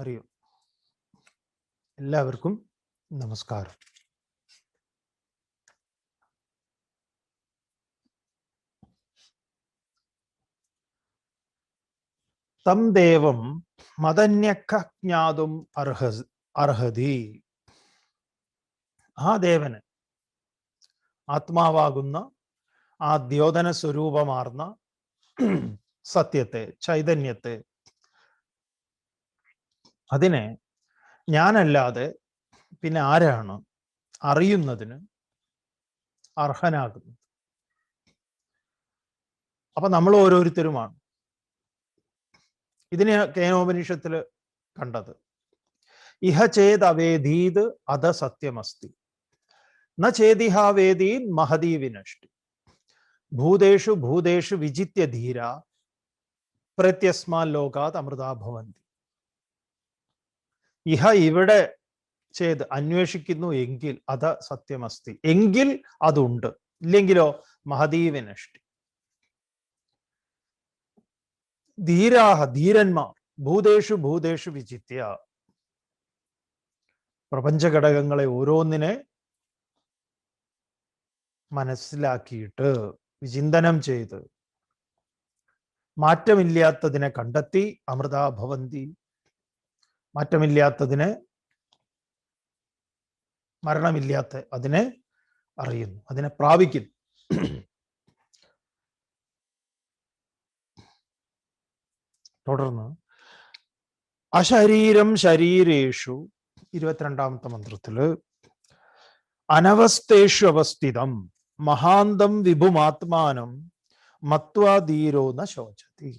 അറിയും. എല്ലാവർക്കും നമസ്കാരം. തം ദേവം മതന്യക്ക ജ്ഞാതും അർഹ അർഹതി. ആ ദേവന് ആത്മാവാകുന്ന ആ ദ്യോതന സ്വരൂപമാർന്ന സത്യത്തെ ചൈതന്യത്തെ അതിനെ ഞാനല്ലാതെ പിന്നെ ആരാണ് അറിയുന്നതിന് അർഹനാകുന്നത്? അപ്പൊ നമ്മൾ ഓരോരുത്തരുമാണ്. ഇതിനെ കേനോപനിഷത്തിൽ കണ്ടത്. ഇഹ ചേത് അവേദീത് അത സത്യമസ്തി. ന ചേതിഹാവേദീൻ മഹതി വിനഷ്ടി. ഭൂതേഷു ഭൂതേഷു വിജിത്യ ധീര പ്രത്യസ്മാൻ ലോകാത് അമൃതാ ഭവന്തി. ഇഹ ഇവിടെ ചെയ്ത് അന്വേഷിക്കുന്നു എങ്കിൽ അത് സത്യമസ്തി. എങ്കിൽ അതുണ്ട്. ഇല്ലെങ്കിലോ മഹദീവിനഷ്ടി ധീരാഹ ധീരന്മാർ. ഭൂതേഷു ഭൂതേഷു വിചിത്യ. പ്രപഞ്ചഘടകങ്ങളെ ഓരോന്നിനെ മനസ്സിലാക്കിയിട്ട് വിചിന്തനം ചെയ്ത് മാറ്റമില്ലാത്തതിനെ കണ്ടെത്തി അമൃതാഭവന്തി മാറ്റമില്ലാത്തതിനെ മരണമില്ലാത്ത അതിനെ അറിയുന്നു അതിനെ പ്രാപിക്കുന്നു. തുടർന്ന് അശരീരം ശരീരേഷു ഇരുപത്തിരണ്ടാമത്തെ മന്ത്രത്തിൽ അനവസ്ഥേഷു അവസ്ഥിതം മഹാന്തം വിഭുമാത്മാനം മത്വാധീരോ ന ശോചതി.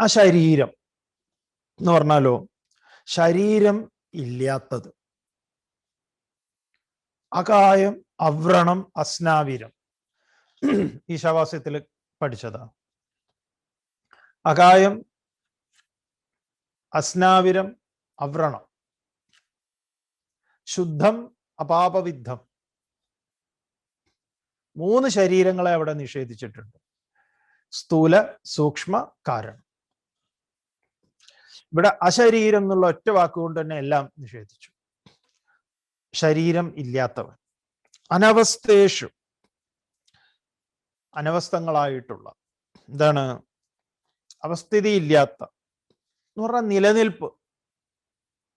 ആ എന്ന് പറഞ്ഞാലോ ശരീരം ഇല്ലാത്തത്. അകായം അവ്രണം അസ്നാവിരം. ഈശാവാസ്യത്തിൽ പഠിച്ചതാ. അകായം അസ്നാവിരം അവ്രണം. ശുദ്ധം അപാപവിദ്ധം. മൂന്ന് ശരീരങ്ങളെ അവിടെ നിഷേധിച്ചിട്ടുണ്ട്. സ്ഥൂല സൂക്ഷ്മ കാരണം. ഇവിടെ അശരീരം എന്നുള്ള ഒറ്റ വാക്കുകൊണ്ട് തന്നെ എല്ലാം നിഷേധിച്ചു. ശരീരം ഇല്ലാത്തവൻ. അനവസ്ഥേഷു. അനവസ്ഥങ്ങളായിട്ടുള്ള. എന്താണ്? അവസ്ഥിതി ഇല്ലാത്ത എന്ന് പറഞ്ഞാൽ നിലനിൽപ്പ്.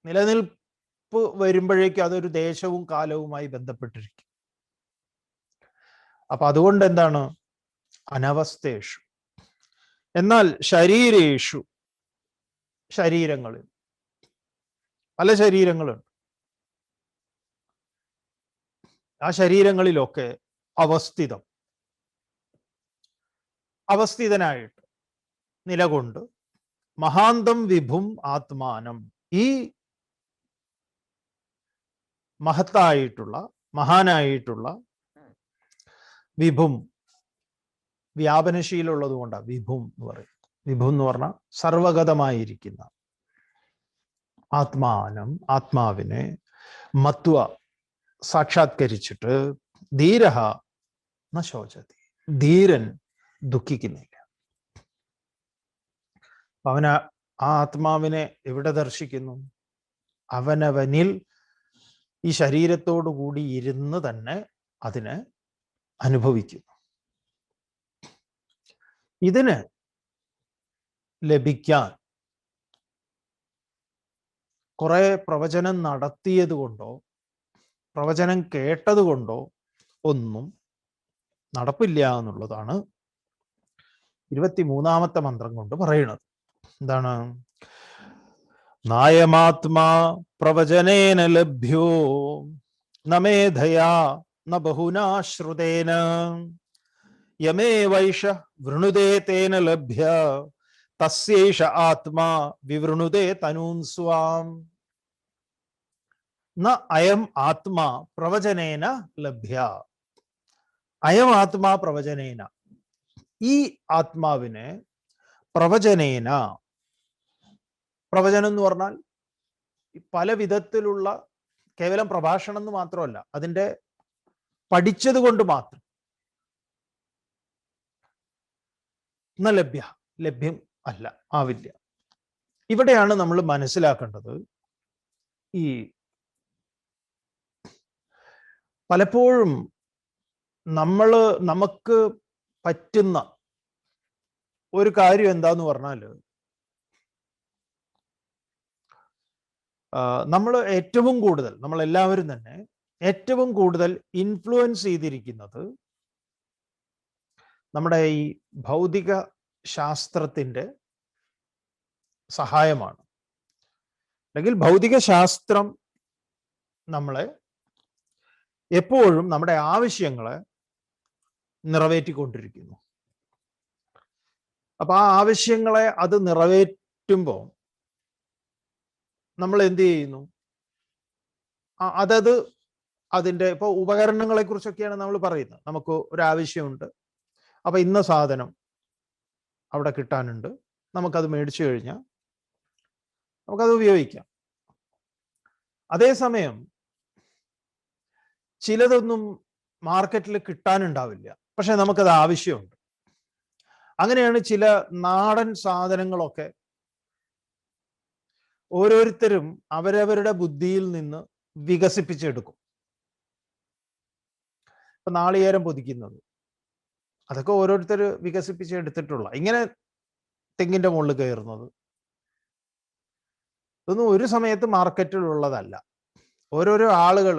നിലനിൽപ്പ് വരുമ്പോഴേക്കും അതൊരു ദേശവും കാലവുമായി ബന്ധപ്പെട്ടിരിക്കും. അപ്പൊ അതുകൊണ്ട് എന്താണ്? അനവസ്ഥേഷു. എന്നാൽ ശരീരേഷു. ശരീരങ്ങളിൽ. പല ശരീരങ്ങളുണ്ട്. ആ ശരീരങ്ങളിലൊക്കെ അവസ്ഥിതം. അവസ്ഥിതനായിട്ട് നിലകൊണ്ട് മഹാന്തം വിഭും ആത്മാനം. ഈ മഹത്തായിട്ടുള്ള മഹാനായിട്ടുള്ള വിഭും വ്യാപനശീലുള്ളത് കൊണ്ടാണ് വിഭും എന്ന് പറയും വിഭു എന്ന് പറഞ്ഞാൽ സർവഗതമായിരിക്കുന്ന ആത്മാനം ആത്മാവിനെ മത്വ സാക്ഷാത്കരിച്ചിട്ട് ധീരഹ ന ശോചതി ധീരൻ ദുഃഖിക്കുന്നില്ല. അവന ആ ആത്മാവിനെ എവിടെ ദർശിക്കുന്നു? അവനവനിൽ ഈ ശരീരത്തോടു കൂടി ഇരുന്ന് തന്നെ അതിനെ അനുഭവിക്കുന്നു. ഇതിന് ലഭിക്കാൻ. കുറെ പ്രവചനം നടത്തിയത് കൊണ്ടോ പ്രവചനം കേട്ടത് കൊണ്ടോ ഒന്നും നടപ്പില്ല എന്നുള്ളതാണ് ഇരുപത്തിമൂന്നാമത്തെ മന്ത്രം കൊണ്ട് പറയുന്നത്. എന്താണ്? നായമാത്മാ പ്രവചനേന ലഭ്യോ നമേധയാ ന ബഹുനാശ്രുതേന യമേ വൈഷ വൃണുദേതേന ലഭ്യ തസ്യേഷ ആത്മാ വിവൃണുതേ തനൂൻ സ്വാം. ന അയം ആത്മാ പ്രവചനേന ലഭ്യ. അയം ആത്മാ പ്രവചനേന. ഈ ആത്മാവിനെ പ്രവചനേന. പ്രവചനം എന്ന് പറഞ്ഞാൽ പല വിധത്തിലുള്ള കേവലം പ്രഭാഷണം എന്ന് മാത്രമല്ല അതിന്റെ പഠിച്ചത് കൊണ്ട് മാത്രം. ലഭ്യ ലഭ്യം. അല്ല ആവില്ല. ഇവിടെയാണ് നമ്മൾ മനസ്സിലാക്കേണ്ടത് ഈ പലപ്പോഴും നമ്മൾ നമുക്ക് പറ്റുന്ന ഒരു കാര്യം എന്താന്ന് പറഞ്ഞാൽ നമ്മൾ ഏറ്റവും കൂടുതൽ നമ്മൾ എല്ലാവരും തന്നെ ഏറ്റവും കൂടുതൽ ഇൻഫ്ലുവൻസ് ചെയ്തിരിക്കുന്നത് നമ്മുടെ ഈ ഭൗതിക ശാസ്ത്രത്തിന്റെ സഹായമാണ്. അല്ലെങ്കിൽ ഭൗതിക ശാസ്ത്രം നമ്മളെ എപ്പോഴും നമ്മുടെ ആവശ്യങ്ങളെ നിറവേറ്റിക്കൊണ്ടിരിക്കുന്നു. അപ്പൊ ആ ആവശ്യങ്ങളെ അത് നിറവേറ്റുമ്പോൾ നമ്മൾ എന്ത് ചെയ്യുന്നു? അതത് അതിന്റെ ഇപ്പോൾ ഉപകരണങ്ങളെ കുറിച്ചൊക്കെയാണ് നമ്മൾ പറയുന്നത്. നമുക്ക് ഒരു ആവശ്യമുണ്ട് അപ്പൊ ഇന്ന സാധനം അവിടെ കിട്ടാനുണ്ട്. നമുക്കത് മേടിച്ചു കഴിഞ്ഞാൽ നമുക്കത് ഉപയോഗിക്കാം. അതേസമയം ചിലതൊന്നും മാർക്കറ്റിൽ കിട്ടാനുണ്ടാവില്ല. പക്ഷെ നമുക്കത് ആവശ്യമുണ്ട്. അങ്ങനെയാണ് ചില നാടൻ സാധനങ്ങളൊക്കെ ഓരോരുത്തരും അവരവരുടെ ബുദ്ധിയിൽ നിന്ന് വികസിപ്പിച്ചെടുക്കും. ഇപ്പൊ നാളികേരം പൊതിക്കുന്നത്. അതൊക്കെ ഓരോരുത്തർ വികസിപ്പിച്ചെടുത്തിട്ടുള്ള ഇങ്ങനെ തെങ്ങിന്റെ മുകളിൽ കയറുന്നത്. ഇതൊന്നും ഒരു സമയത്ത് മാർക്കറ്റിലുള്ളതല്ല. ഓരോരോ ആളുകൾ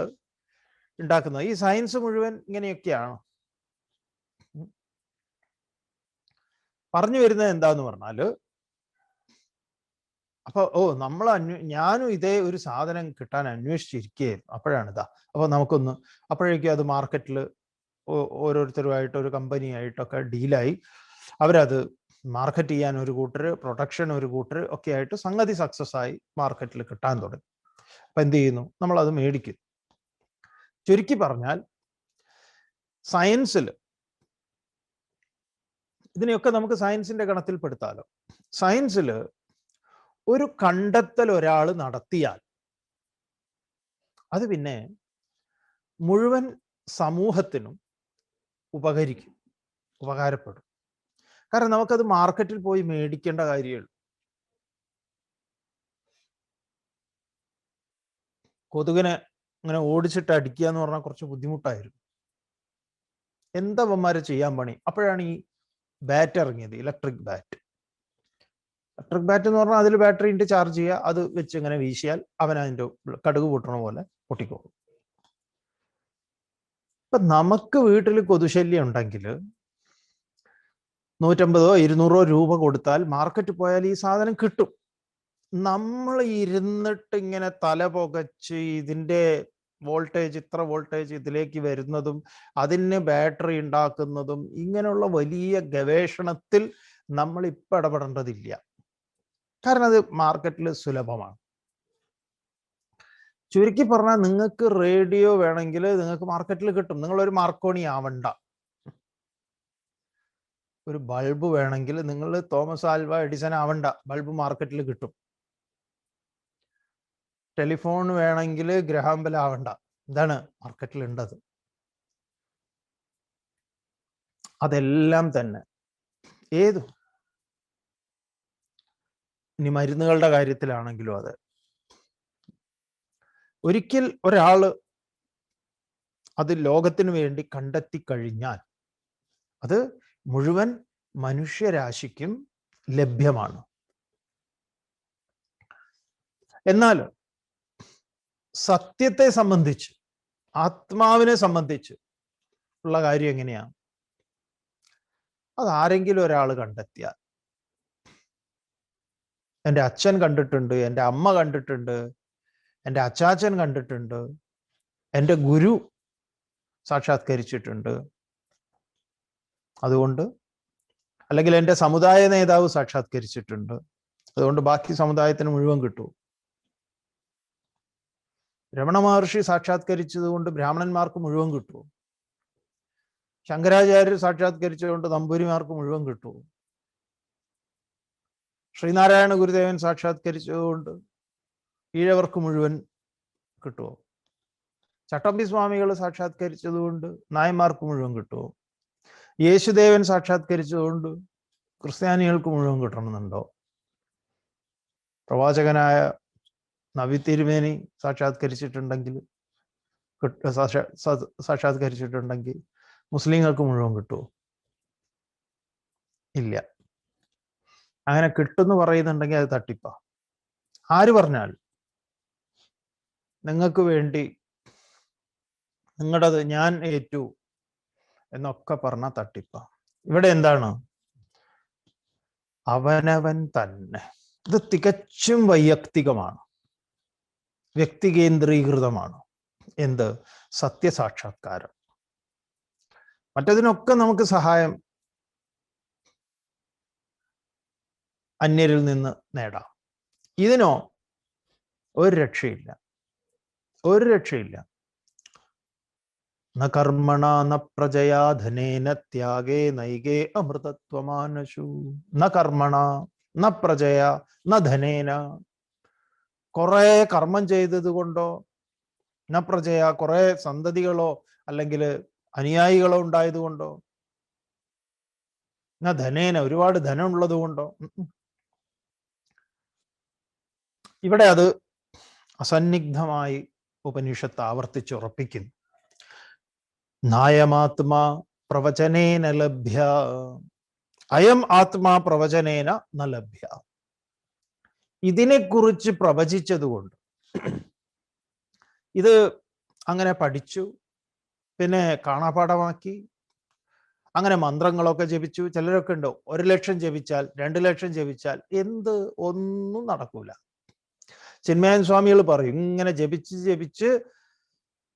ഉണ്ടാക്കുന്നത്. ഈ സയൻസ് മുഴുവൻ ഇങ്ങനെയൊക്കെയാണ്. പറഞ്ഞു വരുന്നത് എന്താന്ന് പറഞ്ഞാൽ അപ്പൊ ഓ നമ്മൾ അന്വേ ഞാനും ഇതേ ഒരു സാധനം കിട്ടാൻ അന്വേഷിച്ചിരിക്കുകയായിരുന്നു. അപ്പോഴാണ് ഇതാ. അപ്പൊ നമുക്കൊന്ന് അപ്പോഴേക്കും അത് മാർക്കറ്റിൽ ഓരോരുത്തരുമായിട്ട് ഒരു കമ്പനിയായിട്ടൊക്കെ ഡീലായി അവരത് മാർക്കറ്റ് ചെയ്യാൻ ഒരു കൂട്ടർ പ്രൊഡക്ഷൻ ഒരു കൂട്ടർ ഒക്കെ ആയിട്ട് സംഗതി സക്സസ് ആയി മാർക്കറ്റിൽ കിട്ടാൻ തുടങ്ങി. അപ്പൊ എന്ത് ചെയ്യുന്നു? നമ്മൾ അത് മേടിക്കും ചുരുക്കി പറഞ്ഞാൽ സയൻസിൽ ഇതിനെയൊക്കെ നമുക്ക് സയൻസിന്റെ ഗണത്തിൽപ്പെടുത്താലോ സയൻസിൽ ഒരു കണ്ടെത്തൽ ഒരാൾ നടത്തിയാൽ അത് പിന്നെ മുഴുവൻ സമൂഹത്തിനും ഉപകരിക്കും ഉപകാരപ്പെടും. കാരണം നമുക്കത് മാർക്കറ്റിൽ പോയി മേടിക്കേണ്ട കാര്യമുള്ളൂ കൊതുകിനെ ഇങ്ങനെ ഓടിച്ചിട്ട് അടിക്കുക എന്ന് പറഞ്ഞാൽ കുറച്ച് ബുദ്ധിമുട്ടായിരുന്നു. എന്താ അവന്മാരെ ചെയ്യാൻ പണി? അപ്പോഴാണ് ഈ ബാറ്റ് ഇറങ്ങിയത് ഇലക്ട്രിക് ബാറ്റ്. ഇലക്ട്രിക് ബാറ്റ് എന്ന് പറഞ്ഞാൽ അതിൽ ബാറ്ററി ഉണ്ട് ചാർജ് ചെയ്യുക അത് വെച്ച് ഇങ്ങനെ വീശിയാൽ അവൻ അതിന്റെ കടുക് പൊട്ടണ പോലെ പൊട്ടിക്കോളും. ഇപ്പൊ നമുക്ക് വീട്ടിൽ കൊതുശല്യം ഉണ്ടെങ്കിൽ നൂറ്റമ്പതോ ഇരുന്നൂറോ രൂപ കൊടുത്താൽ മാർക്കറ്റ് പോയാൽ ഈ സാധനം കിട്ടും. നമ്മൾ ഇരുന്നിട്ട് ഇങ്ങനെ തല പുകച്ച് ഇതിന്റെ വോൾട്ടേജ് ഇത്ര വോൾട്ടേജ് ഇതിലേക്ക് വരുന്നതും അതിന് ബാറ്ററി ഉണ്ടാക്കുന്നതും ഇങ്ങനെയുള്ള വലിയ ഗവേഷണത്തിൽ നമ്മൾ ഇപ്പം ഇടപെടേണ്ടതില്ല. കാരണം അത് മാർക്കറ്റിൽ സുലഭമാണ്. ചുരുക്കി പറഞ്ഞാൽ നിങ്ങൾക്ക് റേഡിയോ വേണമെങ്കിൽ നിങ്ങൾക്ക് മാർക്കറ്റിൽ കിട്ടും. നിങ്ങളൊരു മാർക്കോണി ആവണ്ട. ഒരു ബൾബ് വേണമെങ്കിൽ നിങ്ങൾ തോമസ് ആൽവ എഡിസൺ ആവണ്ട. ബൾബ് മാർക്കറ്റിൽ കിട്ടും. ടെലിഫോൺ വേണമെങ്കിൽ ഗ്രഹാംബൽ ആവണ്ട. എന്താണ് മാർക്കറ്റിൽ ഉണ്ടത് അതെല്ലാം തന്നെ. ഏതു? ഇനി മരുന്നുകളുടെ കാര്യത്തിലാണെങ്കിലും അതെ. ഒരിക്കൽ ഒരാൾ അത് ലോകത്തിന് വേണ്ടി കണ്ടെത്തി കഴിഞ്ഞാൽ അത് മുഴുവൻ മനുഷ്യരാശിക്കും ലഭ്യമാണ്. എന്നാൽ സത്യത്തെ സംബന്ധിച്ച് ആത്മാവിനെ സംബന്ധിച്ച് ഉള്ള കാര്യം എങ്ങനെയാണ്? അത് ആരെങ്കിലും ഒരാൾ കണ്ടെത്തിയാൽ എന്റെ അച്ഛൻ കണ്ടിട്ടുണ്ട് എന്റെ അമ്മ കണ്ടിട്ടുണ്ട് എന്റെ അച്ചാച്ചൻ കണ്ടിട്ടുണ്ട്. എന്റെ ഗുരു സാക്ഷാത്കരിച്ചിട്ടുണ്ട്. അതുകൊണ്ട് അല്ലെങ്കിൽ എന്റെ സമുദായ നേതാവ് സാക്ഷാത്കരിച്ചിട്ടുണ്ട്. അതുകൊണ്ട് ബാക്കി സമുദായത്തിന് മുഴുവൻ കിട്ടും. രമണ മഹർഷി സാക്ഷാത്കരിച്ചത് കൊണ്ട് ബ്രാഹ്മണന്മാർക്ക് മുഴുവൻ കിട്ടും. ശങ്കരാചാര്യർ സാക്ഷാത്കരിച്ചതുകൊണ്ട് നമ്പൂരിമാർക്ക് മുഴുവൻ കിട്ടും. ശ്രീനാരായണ ഗുരുദേവൻ സാക്ഷാത്കരിച്ചതുകൊണ്ട് ഈഴവർക്ക് മുഴുവൻ കിട്ടുമോ ചട്ടമ്പി സ്വാമികൾ സാക്ഷാത്കരിച്ചതുകൊണ്ട് നായന്മാർക്ക് മുഴുവൻ കിട്ടുമോ യേശുദേവൻ സാക്ഷാത്കരിച്ചതുകൊണ്ട് ക്രിസ്ത്യാനികൾക്ക് മുഴുവൻ കിട്ടണമെന്നുണ്ടോ? പ്രവാചകനായ നബി തിരുമേനി സാക്ഷാത്കരിച്ചിട്ടുണ്ടെങ്കിൽ സാക്ഷാത്കരിച്ചിട്ടുണ്ടെങ്കിൽ മുസ്ലിങ്ങൾക്ക് മുഴുവൻ കിട്ടുമോ ഇല്ല. അങ്ങനെ കിട്ടുന്നു പറയുന്നുണ്ടെങ്കിൽ അത് തട്ടിപ്പാ. ആര് പറഞ്ഞാൽ നിങ്ങൾക്ക് വേണ്ടി നിങ്ങളുടേത് ഞാൻ ഏറ്റു എന്നൊക്കെ പറഞ്ഞ തട്ടിപ്പ. ഇവിടെ എന്താണ്? അവനവൻ തന്നെ. ഇത് തികച്ചും വൈയക്തികമാണ്. വ്യക്തികേന്ദ്രീകൃതമാണ്. എന്ത്? സത്യസാക്ഷാത്കാരം. മറ്റതിനൊക്കെ നമുക്ക് സഹായം അന്യരിൽ നിന്ന് നേടാം. ഇതിനോ ഒരു രക്ഷയില്ല. ഒരു രക്ഷയില്ല. ന കർമ്മണ ന ത്യാഗേ നൈകേ അമൃതത്വമാനശു. ന കർമ്മണ ന പ്രജയ ന ധനേന. കുറെ കർമ്മം ചെയ്തത് കൊണ്ടോ ന പ്രജയ കുറെ സന്തതികളോ അല്ലെങ്കിൽ അനുയായികളോ ഉണ്ടായത് കൊണ്ടോ ന ധനേന ഒരുപാട് ധനം ഉള്ളത് കൊണ്ടോ. ഇവിടെ അത് അസന്നിഗ്ധമായി ഉപനിഷത്ത് ആവർത്തിച്ചുറപ്പിക്കുന്നു നായമാത്മാ പ്രവചനേന ലഭ്യ അയം ആത്മാ പ്രവചനേന ന ലഭ്യ. ഇതിനെക്കുറിച്ച് പ്രവചിച്ചതുകൊണ്ട് ഇത് അങ്ങനെ പഠിച്ചു പിന്നെ കാണാപാഠമാക്കി അങ്ങനെ മന്ത്രങ്ങളൊക്കെ ജപിച്ചു. ചിലരൊക്കെ ഉണ്ടോ ഒരു ലക്ഷം ജപിച്ചാൽ രണ്ട് ലക്ഷം ജപിച്ചാൽ എന്ത് ഒന്നും നടക്കൂല. ചിന്മയൻ സ്വാമികൾ പറയും ഇങ്ങനെ ജപിച്ച് ജപിച്ച്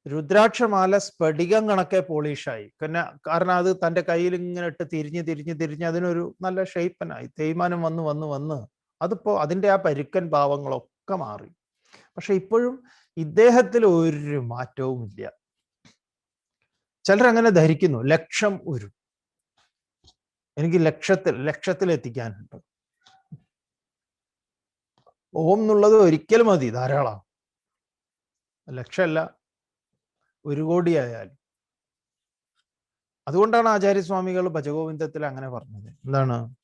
രുദ്രാക്ഷമാല സ്ഫടികം കണക്കെ പോളിഷായി. പിന്നെ കാരണം അത് തന്റെ കയ്യിൽ ഇങ്ങനെ ഇട്ട് തിരിഞ്ഞ് തിരിഞ്ഞ് തിരിഞ്ഞ് അതിനൊരു നല്ല ഷെയ്പ്പനായി തേയ്മാനം വന്ന് വന്ന് വന്ന് അതിപ്പോ അതിന്റെ ആ പരുക്കൻ ഭാവങ്ങളൊക്കെ മാറി. പക്ഷെ ഇപ്പോഴും ഇദ്ദേഹത്തിൽ ഒരു മാറ്റവും ഇല്ല ചിലരങ്ങനെ ധരിക്കുന്നു ലക്ഷം ഒരു എനിക്ക് ലക്ഷത്തിൽ ലക്ഷത്തിൽ എത്തിക്കാനുണ്ട് ഓം എന്നുള്ളത് ഒരിക്കൽ മതി ധാരാളം. ലക്ഷമല്ല ഒരു കോടി ആയാലും അതുകൊണ്ടാണ് ആചാര്യസ്വാമികൾ ഭജഗോവിന്ദത്തിൽ അങ്ങനെ പറഞ്ഞത്. എന്താണ്?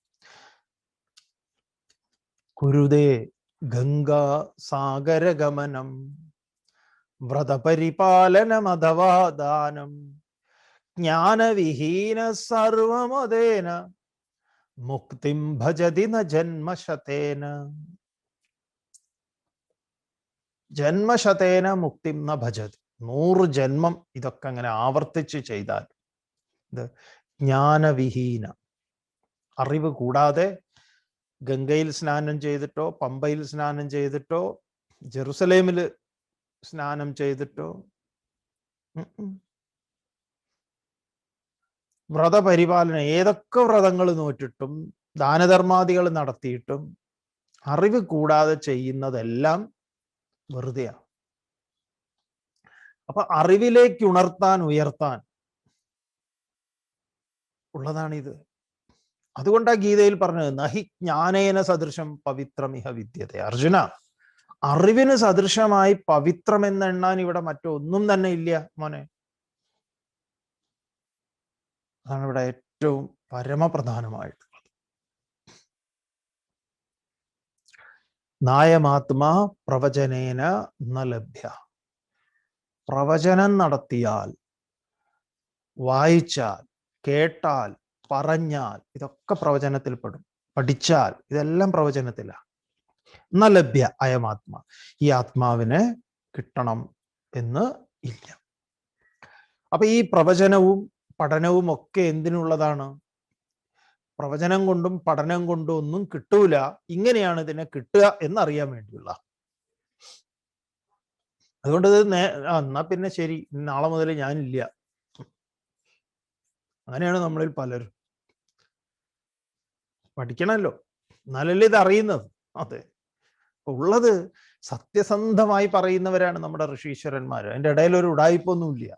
കുരുതേ ഗംഗാ സാഗരഗമനം വ്രതപരിപാലനം അഥവാ ദാനം ജ്ഞാനവിഹീന സർവമതേന മുക്തിം ഭജതി ന ജന്മശതേന. ജന്മശതേന മുക്തിം ന ഭജത് നൂറ് ജന്മം ഇതൊക്കെ അങ്ങനെ ആവർത്തിച്ച് ചെയ്താൽ ഇത് ജ്ഞാനവിഹീന അറിവ് കൂടാതെ ഗംഗയിൽ സ്നാനം ചെയ്തിട്ടോ പമ്പയിൽ സ്നാനം ചെയ്തിട്ടോ ജെറുസലേമിൽ സ്നാനം ചെയ്തിട്ടോ. വ്രതപരിപാലനം ഏതൊക്കെ വ്രതങ്ങൾ നോറ്റിട്ടും ദാനധർമാദികൾ നടത്തിയിട്ടും അറിവ് കൂടാതെ ചെയ്യുന്നതെല്ലാം വെറുതെയാണ് അപ്പൊ അറിവിലേക്ക് ഉണർത്താൻ ഉയർത്താൻ ഉള്ളതാണിത്. അതുകൊണ്ടാ ഗീതയിൽ പറഞ്ഞത് നഹി ജ്ഞാനേന സദൃശം പവിത്രമിഹ വിദ്യത. അർജുന അറിവിന് സദൃശമായി പവിത്രം എന്നെണ്ണാൻ ഇവിടെ മറ്റൊന്നും തന്നെ ഇല്ല മോനെ. അതാണ് ഇവിടെ ഏറ്റവും പരമപ്രധാനമായിട്ടുള്ളത് നായമാത്മാ പ്രവചനേന ന ലഭ്യ. പ്രവചനം നടത്തിയാൽ വായിച്ചാൽ കേട്ടാൽ പറഞ്ഞാൽ ഇതൊക്കെ പ്രവചനത്തിൽ പെടും. പഠിച്ചാൽ ഇതെല്ലാം പ്രവചനത്തിലാണ് ന ലഭ്യ അയമാത്മാ. ഈ ആത്മാവിനെ കിട്ടണം എന്ന് ഇല്ല. അപ്പൊ ഈ പ്രവചനവും പഠനവും ഒക്കെ എന്തിനുള്ളതാണ്? പ്രവചനം കൊണ്ടും പഠനം കൊണ്ടും ഒന്നും കിട്ടൂല. ഇങ്ങനെയാണ് ഇതിനെ കിട്ടുക എന്നറിയാൻ വേണ്ടിയുള്ള. അതുകൊണ്ട് ഇത് നേ എന്നാ പിന്നെ ശരി. നാളെ മുതൽ ഞാനില്ല. അങ്ങനെയാണ് നമ്മളിൽ പലരും. പഠിക്കണമല്ലോ എന്നാലല്ലേ ഇത് അറിയുന്നത്? അതെ. ഉള്ളത് സത്യസന്ധമായി പറയുന്നവരാണ് നമ്മുടെ ഋഷീശ്വരന്മാർ അതിന്റെ ഇടയിൽ ഒരു ഉടായ്പൊന്നുമില്ല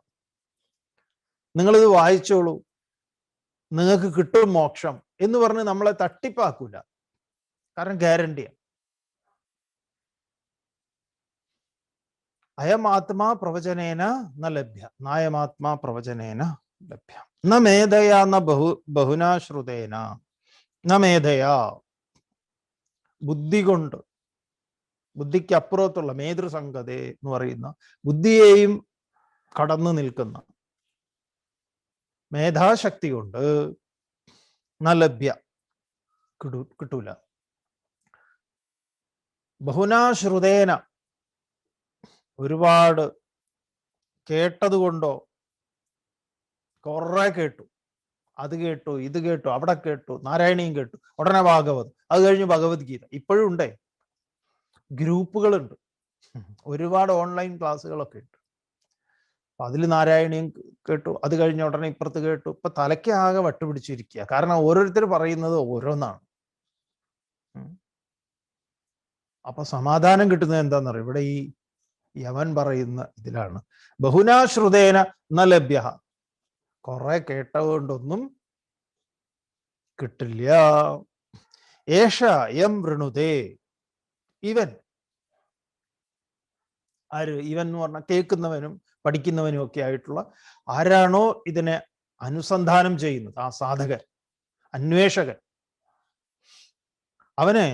നിങ്ങളിത് വായിച്ചോളൂ. നിങ്ങൾക്ക് കിട്ടും മോക്ഷം. എന്ന് പറഞ്ഞ് നമ്മളെ തട്ടിപ്പാക്കൂല. കാരണം ഗ്യാരണ്ടിയാണ് അയമാത്മാ പ്രവചനേന ന ലഭ്യ. നായമാത്മാ പ്രവചനേന ലഭ്യ. ന മേധയാ ന ബഹു ബഹുനാശ്രുതേന ന മേധയാ. ബുദ്ധി കൊണ്ട്. ബുദ്ധിക്ക് അപ്പുറത്തുള്ള മേതൃസംഗത എന്ന് പറയുന്ന ബുദ്ധിയെയും കടന്നു നിൽക്കുന്ന മേധാശക്തി കൊണ്ട് നലഭ്യ കിട്ടു കിട്ടൂല. ബഹുനാശ്രുതേന ഒരുപാട് കേട്ടതുകൊണ്ടോ കുറെ കേട്ടു. അത് കേട്ടു ഇത് കേട്ടു അവിടെ കേട്ടു നാരായണീയം കേട്ടു ഉടനെ ഭാഗവത്. അത് കഴിഞ്ഞ് ഭഗവത്ഗീത. ഇപ്പോഴും ഉണ്ടേ. ഗ്രൂപ്പുകളുണ്ട്. ഒരുപാട് ഓൺലൈൻ ക്ലാസ്സുകളൊക്കെ ഉണ്ട്. അതിൽ നാരായണീയം കേട്ടു. അത് കഴിഞ്ഞ ഉടനെ ഇപ്പുറത്ത് കേട്ടു. ഇപ്പൊ തലയ്ക്ക് ആകെ വട്ടുപിടിച്ചിരിക്കുക കാരണം ഓരോരുത്തർ പറയുന്നത് ഓരോന്നാണ്. അപ്പൊ സമാധാനം കിട്ടുന്നത് എന്താണെന്നറിയോ ഇവിടെ ഈ യവൻ പറയുന്ന ഇതിലാണ്. ബഹുനാശ്രുതേന ന ലഭ്യ കുറെ കേട്ടതുകൊണ്ടൊന്നും കിട്ടില്ല. ഏഷ എം വൃണുതേ. ഇവൻ. ആര്? ഇവൻ എന്ന് പറഞ്ഞാൽ കേൾക്കുന്നവനും പഠിക്കുന്നവനും ഒക്കെ ആയിട്ടുള്ള ആരാണോ ഇതിനെ അനുസന്ധാനം ചെയ്യുന്നത് ആ സാധകൻ അന്വേഷകൻ അവന്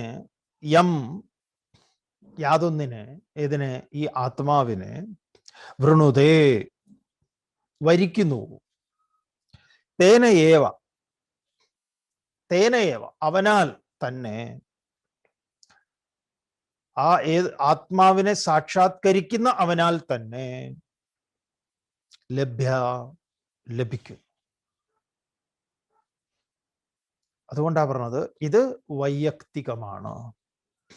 യം യാതൊന്നിനെ ഇതിനെ ഈ ആത്മാവിനെ വൃണുതേ വരിക്കുന്നു. തേനയേവ തേനയേവ അവനാൽ തന്നെ ആ ഏത് ആത്മാവിനെ സാക്ഷാത്കരിക്കുന്ന അവനാൽ തന്നെ ലഭ്യ ലഭിക്കും. അതുകൊണ്ടാണ് പറഞ്ഞത് ഇത് വൈയക്തികമാണ്.